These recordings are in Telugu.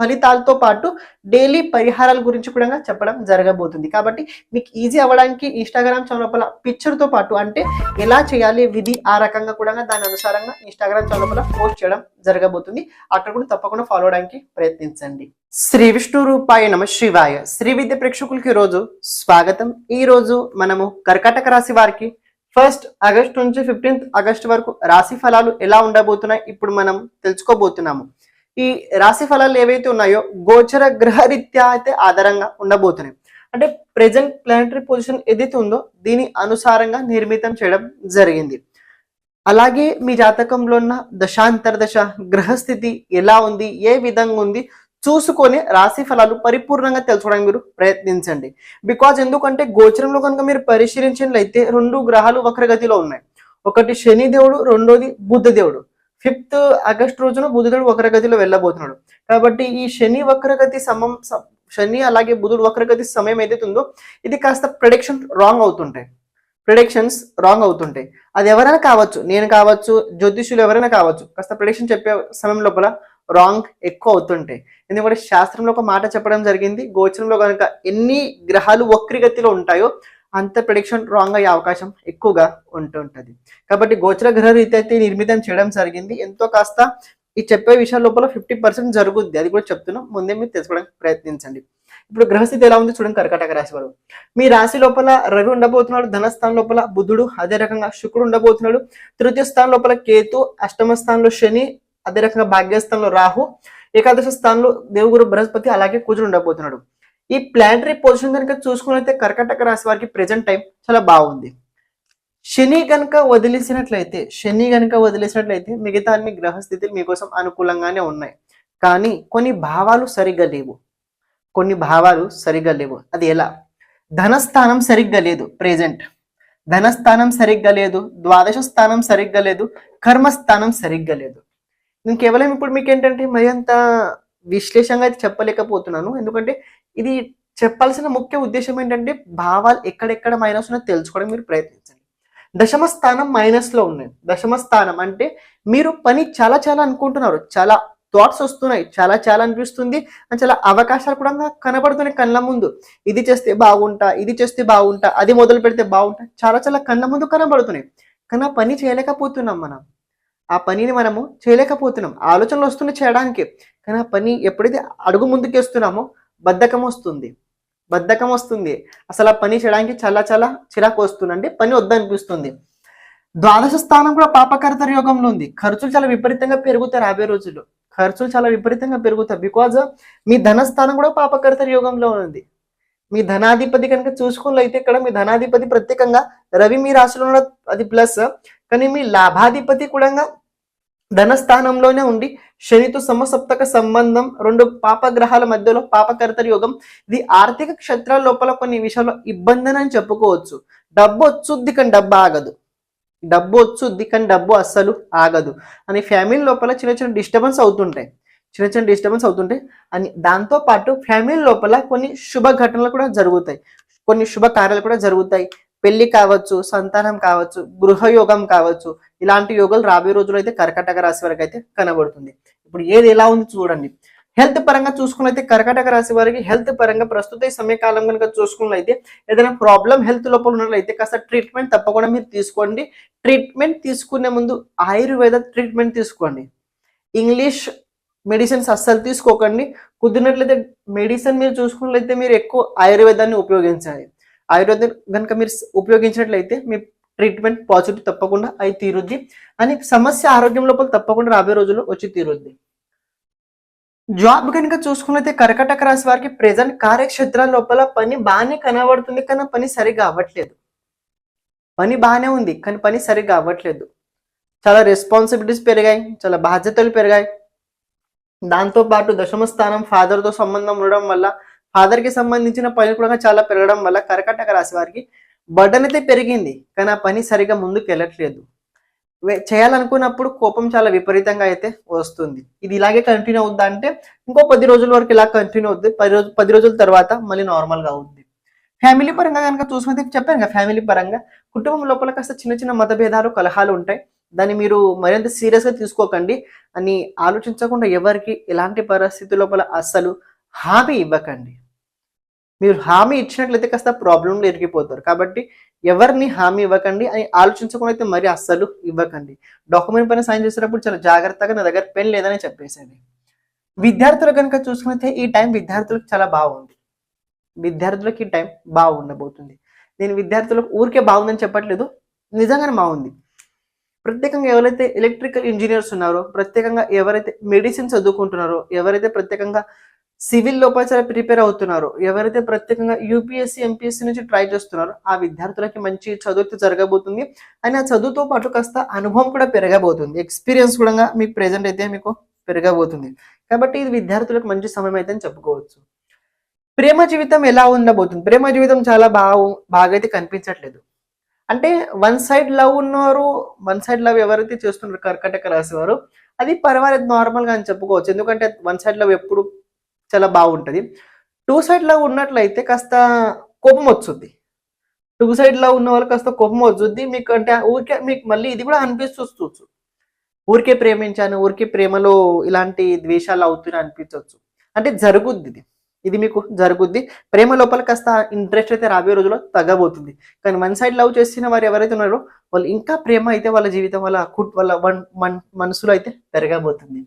ఫలితాలతో పాటు డైలీ పరిహారాల గురించి కూడా చెప్పడం జరగబోతుంది. కాబట్టి మీకు ఈజీ అవ్వడానికి ఇన్స్టాగ్రామ్ చౌలపల పిక్చర్తో పాటు అంటే ఎలా చేయాలి విధి ఆ రకంగా కూడా దాని అనుసారంగా ఇన్స్టాగ్రామ్ చౌలపల పోస్ట్ చేయడం జరగబోతుంది. అక్కడ కూడా తప్పకుండా ఫాలో అవడానికి ప్రయత్నించండి. శ్రీ విష్ణు రూపాయ నమ శివాయ. శ్రీ విద్య ప్రేక్షకులకి రోజు స్వాగతం. ఈ రోజు మనము కర్కాటక రాశి వారికి ఫస్ట్ ఆగస్ట్ నుంచి ఫిఫ్టీన్త్ ఆగస్ట్ వరకు రాశి ఫలాలు ఎలా ఉండబోతున్నాయి ఇప్పుడు మనం తెలుసుకోబోతున్నాము. ఈ రాశి ఫలాలు ఏవైతే ఉన్నాయో గోచర గ్రహ రీత్యా అయితే ఆధారంగా ఉండబోతున్నాయి. అంటే ప్రెజెంట్ ప్లానటరీ పొజిషన్ ఏదైతే ఉందో దీని అనుసారంగా నిర్మితం చేయడం జరిగింది. అలాగే మీ జాతకంలో ఉన్న దశాంతర దశ గ్రహస్థితి ఎలా ఉంది? ఏ విధంగా ఉంది? చూసుకొని రాశి ఫలాలు పరిపూర్ణంగా తెలుసుకోవడానికి మీరు ప్రయత్నించండి. బికాజ్ ఎందుకంటే గోచరంలో కనుక మీరు పరిశీలించినట్లయితే రెండు గ్రహాలు వక్రగతిలో ఉన్నాయి. ఒకటి శని దేవుడు రెండోది బుద్ధ దేవుడు. ఫిఫ్త్ ఆగస్ట్ రోజున బుధుడు వక్రగతిలో వెళ్ళబోతున్నాడు. కాబట్టి ఈ శని వక్రగతి సమం శని అలాగే బుధుడు వక్రగతి సమయం ఏదైతే ఉందో ఇది కాస్త ప్రొడిక్షన్ రాంగ్ అవుతుంటాయి. ప్రిడిక్షన్స్ రాంగ్ అవుతుంటాయి. అది ఎవరైనా కావచ్చు నేను కావచ్చు జ్యోతిష్యులు ఎవరైనా కావచ్చు కాస్త ప్రిడిక్షన్ చెప్పే సమయం లోపల రాంగ్ ఎక్కువ అవుతుంటాయి. ఎందుకంటే శాస్త్రంలో ఒక మాట చెప్పడం జరిగింది గోచరంలో కనుక ఎన్ని గ్రహాలు వక్రిగతిలో ఉంటాయో అంత ప్రిడిక్షన్ రాంగ్ అయ్యే అవకాశం ఎక్కువగా ఉంటుంటది కాబట్టి గోచర గ్రహ రీతి అయితే నిర్మితం చేయడం జరిగింది. ఎంతో కాస్త ఈ చెప్పే విషయాల లోపల ఫిఫ్టీ పర్సెంట్ జరుగుద్ది. అది కూడా చెప్తున్నాం. ముందే మీరు తెలుసుకోవడానికి ప్రయత్నించండి. ఇప్పుడు గ్రహస్థితి ఎలా ఉంది చూడండి కర్కాటక రాశి వారు. మీ రాశి లోపల రవి ఉండబోతున్నాడు ధనస్థానం లోపల బుధుడు అదే రకంగా శుక్రుడు ఉండబోతున్నాడు. తృతీయ స్థానం లోపల కేతు అష్టమ స్థానంలో శని అదే రకంగా భాగ్యస్థానంలో రాహు ఏకాదశ స్థానంలో దేవుగురు బృహస్పతి అలాగే కుజుడు ఉండబోతున్నాడు. ఈ ప్లానటరీ పొజిషన్ కనుక చూసుకున్నైతే కర్కటక రాశి వారికి ప్రెజెంట్ టైం చాలా బాగుంది. శని కనుక వదిలేసినట్లయితే శని కనుక వదిలేసినట్లయితే మిగతా అన్ని గ్రహస్థితులు మీకోసం అనుకూలంగానే ఉన్నాయి. కానీ కొన్ని భావాలు సరిగ్గా లేవు. కొన్ని భావాలు సరిగ్గా లేవు. అది ఎలా? ధనస్థానం సరిగ్గా లేదు ప్రెజెంట్ ధనస్థానం సరిగ్గా లేదు ద్వాదశ స్థానం సరిగ్గా లేదు కర్మస్థానం సరిగ్గా లేదు. నేను కేవలం ఇప్పుడు మీకు ఏంటంటే మరి అంత విశ్లేషంగా అయితే చెప్పలేకపోతున్నాను. ఎందుకంటే ఇది చెప్పాల్సిన ముఖ్య ఉద్దేశం ఏంటంటే భావాలు ఎక్కడెక్కడ మైనస్ ఉన్నాయో తెలుసుకోవడం మీరు ప్రయత్నించండి. దశమ స్థానం మైనస్లో ఉన్నాయి. దశమ స్థానం అంటే మీరు పని చాలా చాలా అనుకుంటున్నారు. చాలా థాట్స్ వస్తున్నాయి. చాలా చాలా అనిపిస్తుంది. అని చాలా అవకాశాలు కూడా కనబడుతున్నాయి కళ్ళ ముందు. ఇది చేస్తే బాగుంటా ఇది చేస్తే బాగుంటా అది మొదలు పెడితే బాగుంటా చాలా చాలా కళ్ళ ముందు కనబడుతున్నాయి. కానీ ఆ పని చేయలేకపోతున్నాం మనం. ఆ పనిని మనము చేయలేకపోతున్నాం. ఆలోచనలు వస్తున్నాయి చేయడానికి. కానీ ఆ పని ఎప్పుడైతే అడుగు ముందుకేస్తున్నామో బద్ధకం వస్తుంది. బద్ధకం వస్తుంది. అసలు ఆ పని చేయడానికి చాలా చాలా చిరాకు వస్తుందండి పని వద్దనిపిస్తుంది. ద్వాదశ స్థానం కూడా పాపకర్తర యోగంలో ఉంది. ఖర్చులు చాలా విపరీతంగా పెరుగుతాయి రాబోయే రోజుల్లో. ఖర్చులు చాలా విపరీతంగా పెరుగుతాయి. బికాజ్ మీ ధనస్థానం కూడా పాపకర్తర యోగంలో ఉంది. మీ ధనాధిపతి కనుక చూసుకున్నట్లయితే ఇక్కడ మీ ధనాధిపతి ప్రత్యేకంగా రవి మీ రాశిలో ఉన్న అది ప్లస్ కానీ మీ లాభాధిపతి కూడా ధనస్థానంలోనే ఉండి శనితో సమసప్తక సంబంధం రెండు పాపగ్రహాల మధ్యలో పాపకర్తరి యోగం ఇది ఆర్థిక క్షేత్రాల లోపల కొన్ని విషయాల్లో ఇబ్బంది అని చెప్పుకోవచ్చు. డబ్బు వచ్చుద్ది కానీ డబ్బు ఆగదు. డబ్బు వచ్చుద్ది కానీ డబ్బు అస్సలు ఆగదు. అని ఫ్యామిలీ లోపల చిన్న చిన్న డిస్టర్బెన్స్ అవుతుంటాయి. చిన్న చిన్న డిస్టర్బెన్స్ అవుతుంటాయి. అని దాంతో పాటు ఫ్యామిలీ లోపల కొన్ని శుభ ఘటనలు కూడా జరుగుతాయి. కొన్ని శుభ కార్యాలు కూడా జరుగుతాయి. పెళ్ళి కావచ్చు సంతానం కావచ్చు గృహయోగం కావచ్చు ఇలాంటి యోగాలు రాబోయే రోజులు అయితే కర్కాటక రాశి వారికి అయితే కనబడుతుంది. ఇప్పుడు ఏది ఎలా ఉంది చూడండి. హెల్త్ పరంగా చూసుకున్నైతే కర్కాటక రాశి వారికి హెల్త్ పరంగా ప్రస్తుత ఈ సమయకాలం కనుక చూసుకున్నట్లయితే ఏదైనా ప్రాబ్లం హెల్త్ లోపల ఉన్నట్లయితే కాస్త ట్రీట్మెంట్ తప్పకుండా మీరు తీసుకోండి. ట్రీట్మెంట్ తీసుకునే ముందు ఆయుర్వేద ట్రీట్మెంట్ తీసుకోండి. ఇంగ్లీష్ మెడిసిన్స్ అస్సలు తీసుకోకండి. కుదిరినట్లయితే మెడిసిన్ మీరు చూసుకున్నట్లయితే మీరు ఎక్కువ ఆయుర్వేదాన్ని ఉపయోగించాలి. ఆయుర్వేదం కనుక మీరు ఉపయోగించినట్లయితే మీ ట్రీట్మెంట్ పాజిటివ్ తప్పకుండా అయి తీరుద్ది. అని సమస్య ఆరోగ్యం లోపల తప్పకుండా రాబోయే రోజుల్లో వచ్చి తీరుద్ది. జాబ్ కనుక చూసుకున్నైతే కర్కటక రాశి వారికి ప్రెజెంట్ కార్యక్షేత్రాల లోపల పని బాగానే కనబడుతుంది కానీ పని సరిగా అవ్వట్లేదు. పని బాగానే ఉంది కానీ పని సరిగా అవ్వట్లేదు. చాలా రెస్పాన్సిబిలిటీస్ పెరిగాయి చాలా బాధ్యతలు పెరిగాయి. దాంతో పాటు దశమ స్థానం ఫాదర్తో తో సంబంధం ఉండడం వల్ల father కి సంబంధించిన పని కూడా చాలా పెరగడం వల్ల కర్కటక రాశి వారికి బర్డన్ అయితే పెరిగింది. కానీ ఆ పని సరిగా ముందుకు వెళ్ళట్లేదు. చేయాలనుకున్నప్పుడు కోపం చాలా విపరీతంగా అయితే వస్తుంది. ఇది ఇలాగే కంటిన్యూ అవుద్దా అంటే ఇంకో పది రోజుల వరకు ఇలా కంటిన్యూ అవుద్ది. పది రోజు పది రోజుల తర్వాత మళ్ళీ నార్మల్గా గా అవుద్ది. ఫ్యామిలీ పరంగా కనుక చూసుకుంటే చెప్పాను కదా ఫ్యామిలీ పరంగా కుటుంబం లోపల కాస్త చిన్న చిన్న మతభేదాలు కలహాలు ఉంటాయి. దాన్ని మీరు మరింత సీరియస్గా తీసుకోకండి. అని ఆలోచించకుండా ఎవరికి ఎలాంటి పరిస్థితి లోపల అస్సలు హామీ ఇవ్వకండి. మీరు హామీ ఇచ్చినట్లయితే కాస్త ప్రాబ్లంలో ఇరిగిపోతారు. కాబట్టి ఎవరిని హామీ ఇవ్వకండి అని ఆలోచించకుండా అయితే మరి అస్సలు ఇవ్వకండి. డాక్యుమెంట్ పైన సైన్ చేసేటప్పుడు చాలా జాగ్రత్తగా నా దగ్గర పెన్ లేదని చెప్పేసేది విద్యార్థులు కనుక చూసుకున్నైతే ఈ టైం విద్యార్థులకు చాలా బాగుంది. విద్యార్థులకి ఈ టైం బాగుండబోతుంది. నేను విద్యార్థులకు ఊరికే బాగుందని చెప్పట్లేదు. నిజంగానే బాగుంది. ప్రత్యేకంగా ఎవరైతే ఎలక్ట్రికల్ ఇంజనీర్స్ ఉన్నారో ప్రత్యేకంగా ఎవరైతే మెడిసిన్ చదువుకుంటున్నారో ఎవరైతే ప్రత్యేకంగా సివిల్ లోపాచార చాలా ప్రిపేర్ అవుతున్నారు. ఎవరైతే ప్రత్యేకంగా యూపీఎస్సీ ఎంపీఎస్సీ నుంచి ట్రై చేస్తున్నారో ఆ విద్యార్థులకి మంచి చదువుతో జరగబోతుంది. అని ఆ చదువుతో పాటు కాస్త అనుభవం కూడా పెరగబోతుంది. ఎక్స్పీరియన్స్ కూడా మీకు ప్రెజెంట్ అయితే మీకు పెరగబోతుంది. కాబట్టి ఇది విద్యార్థులకు మంచి సమయం అయితే అని చెప్పుకోవచ్చు. ప్రేమ జీవితం ఎలా ఉండబోతుంది? ప్రేమ జీవితం చాలా బాగు బాగా అయితే కనిపించట్లేదు. అంటే వన్ సైడ్ లవ్ ఉన్నారు వన్ సైడ్ లవ్ ఎవరైతే చేస్తున్నారు కర్కటక రాశి వారు అది పర్వాలేదు నార్మల్గా అని చెప్పుకోవచ్చు. ఎందుకంటే వన్ సైడ్ లవ్ ఎప్పుడు చాలా బాగుంటది. టూ సైడ్ ఉన్నట్లయితే కాస్త కోపం వచ్చుద్ది టూ సైడ్ ఉన్న వాళ్ళు కాస్త కోపం వచ్చుద్ది మీకు అంటే ఊరికే మీకు మళ్ళీ ఇది కూడా అనిపిస్తూ ఊరికే ప్రేమించాను ఊరికే ప్రేమలో ఇలాంటి ద్వేషాలు అవుతున్నాయి అనిపించవచ్చు అంటే జరుగుద్ది ఇది. ఇది మీకు జరుగుద్ది. ప్రేమ లోపల కాస్త ఇంట్రెస్ట్ అయితే రాబోయే రోజుల్లో తగ్గబోతుంది. కానీ వన్ సైడ్ లవ్ చేసిన వారు ఎవరైతే ఉన్నారో వాళ్ళు ఇంకా ప్రేమ అయితే వాళ్ళ జీవితం వాళ్ళ కుట్ వాళ్ళ మనసులో అయితే పెరగబోతుంది.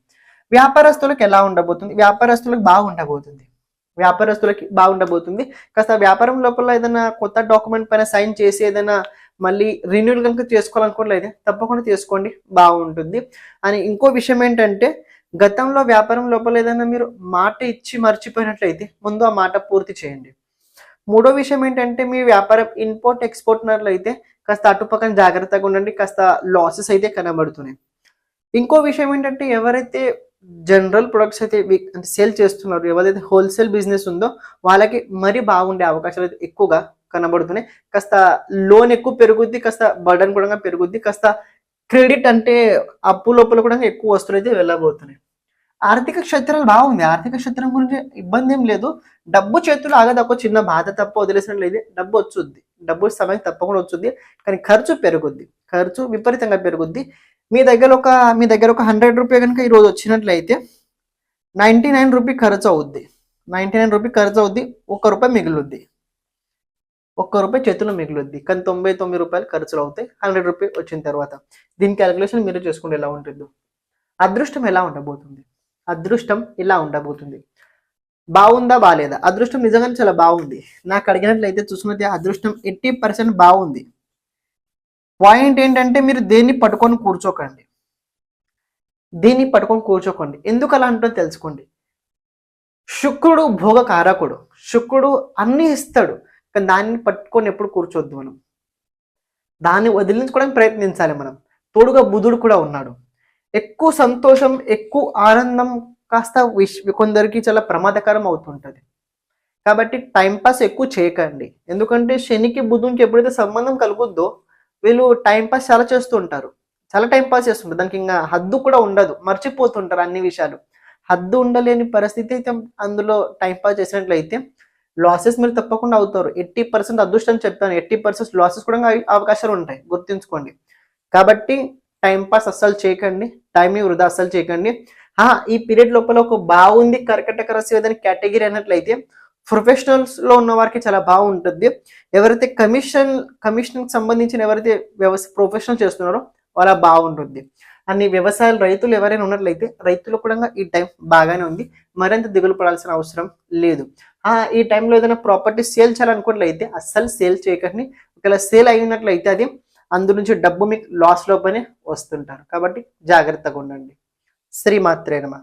వ్యాపారస్తులకు ఎలా ఉండబోతుంది? వ్యాపారస్తులకు బాగుండబోతుంది. వ్యాపారస్తులకి బాగుండబోతుంది. కాస్త వ్యాపారం లోపల ఏదైనా కొత్త డాక్యుమెంట్ పైన సైన్ చేసి ఏదైనా మళ్ళీ రిన్యూల్ కనుక చేసుకోవాలనుకోవట్లయితే తప్పకుండా చేసుకోండి బాగుంటుంది. అని ఇంకో విషయం ఏంటంటే గతంలో వ్యాపారం లోపల ఏదైనా మీరు మాట ఇచ్చి మర్చిపోయినట్లయితే ముందు ఆ మాట పూర్తి చేయండి. మూడో విషయం ఏంటంటే మీ వ్యాపారం ఇంపోర్ట్ ఎక్స్పోర్ట్ ఉన్నట్లయితే కాస్త అటుపక్కన జాగ్రత్తగా ఉండండి. కాస్త లాసెస్ అయితే కనబడుతున్నాయి. ఇంకో విషయం ఏంటంటే ఎవరైతే జనరల్ ప్రొడక్ట్స్ అయితే అంటే సేల్ చేస్తున్నారు. ఎవరైతే హోల్సేల్ బిజినెస్ ఉందో వాళ్ళకి మరీ బాగుండే అవకాశాలు అయితే ఎక్కువగా కనబడుతున్నాయి. కాస్త లోన్ ఎక్కువ పెరుగుద్ది కాస్త బర్డన్ కూడా పెరుగుద్ది కాస్త క్రెడిట్ అంటే అప్పు లోపల కూడా ఎక్కువ వస్తువులు అయితే వెళ్ళబోతున్నాయి. ఆర్థిక క్షేత్రం బాగుంది. ఆర్థిక క్షేత్రం గురించి ఇబ్బంది ఏం లేదు. డబ్బు చేతులు ఆగదు. ఒక చిన్న బాధ తప్ప వదిలేసినట్లయితే డబ్బు వచ్చుద్ది. డబ్బు సమయం తప్పకుండా వచ్చుద్ది. కానీ ఖర్చు పెరుగుద్ది. ఖర్చు విపరీతంగా పెరుగుద్ది. మీ దగ్గర ఒక మీ దగ్గర ఒక హండ్రెడ్ రూపీ కనుక ఈరోజు వచ్చినట్లయితే నైంటీ నైన్ రూపీ ఖర్చు అవుద్ది. నైంటీ నైన్ రూపీ ఖర్చు అవుద్ది ఒక్క రూపాయి మిగులుద్ది. ఒక్క రూపాయి చేతిలో మిగులుద్ది. కానీ తొంభై తొమ్మిది రూపాయలు ఖర్చులు అవుతాయి హండ్రెడ్ రూపీ వచ్చిన తర్వాత. దీని క్యాలిక్యులేషన్ మీరు చేసుకుంటే ఎలా ఉంటుందో. అదృష్టం ఎలా ఉండబోతుంది? అదృష్టం ఇలా ఉండబోతుంది. బాగుందా బాగాలేదా అదృష్టం నిజంగానే చాలా బాగుంది. నాకు అడిగినట్లయితే చూసుకుంటే అదృష్టం ఎయిటీ పర్సెంట్ బాగుంది. పాయింట్ ఏంటంటే మీరు దేన్ని పట్టుకొని కూర్చోకండి. దీన్ని పట్టుకొని కూర్చోకండి. ఎందుకు అలా అంటుందో తెలుసుకోండి. శుక్రుడు భోగ కారకుడు శుక్రుడు అన్ని ఇస్తాడు. కానీ దాన్ని పట్టుకొని ఎప్పుడు కూర్చోద్దు మనం. దాన్ని వదిలించుకోవడానికి ప్రయత్నించాలి మనం. తోడుగా బుధుడు కూడా ఉన్నాడు. ఎక్కువ సంతోషం ఎక్కువ ఆనందం కాస్త విష్ కొందరికి చాలా ప్రమాదకరం అవుతుంటుంది. కాబట్టి టైంపాస్ ఎక్కువ చేయకండి. ఎందుకంటే శనికి బుధునికి ఎప్పుడైతే సంబంధం కలుగుద్దో వీళ్ళు టైంపాస్ చాలా చేస్తూ ఉంటారు. చాలా టైంపాస్ చేస్తుంటారు. దానికి ఇంకా హద్దు కూడా ఉండదు. మర్చిపోతుంటారు అన్ని విషయాలు. హద్దు ఉండలేని పరిస్థితి అయితే అందులో టైం పాస్ చేసినట్లయితే లాసెస్ మీరు తప్పకుండా అవుతారు. ఎయిటీ పర్సెంట్ అదృష్టం చెప్తాను. ఎయిటీ పర్సెంట్ లాసెస్ కూడా అవకాశాలు ఉంటాయి. గుర్తుంచుకోండి. కాబట్టి టైంపాస్ అస్సలు చేయకండి. టైం వృధా అస్సలు చేయకండి. ఈ పీరియడ్ లోపల ఒక బాగుంది కర్కటక రాశి ఏదైనా కేటగిరీ అన్నట్లయితే ప్రొఫెషనల్స్లో ఉన్న వారికి చాలా బాగుంటుంది. ఎవరైతే కమిషన్ కమిషన్కి సంబంధించిన ఎవరైతే వ్యవస్థ ప్రొఫెషనల్ చేస్తున్నారో వాళ్ళ బాగుంటుంది. అన్ని వ్యవసాయ రైతులు ఎవరైనా ఉన్నట్లయితే రైతులు కూడా ఈ టైం బాగానే ఉంది. మరింత దిగులు పడాల్సిన అవసరం లేదు. ఈ టైంలో ఏదైనా ప్రాపర్టీ సేల్ చేయాలనుకున్నట్లయితే అస్సలు సేల్ చేయకండి. ఒకవేళ సేల్ అయినట్లయితే అది అందు నుంచి డబ్బు మీకు లాస్ లోపనే వస్తుంటారు. కాబట్టి జాగ్రత్తగా ఉండండి. శ్రీమాత్రేనమా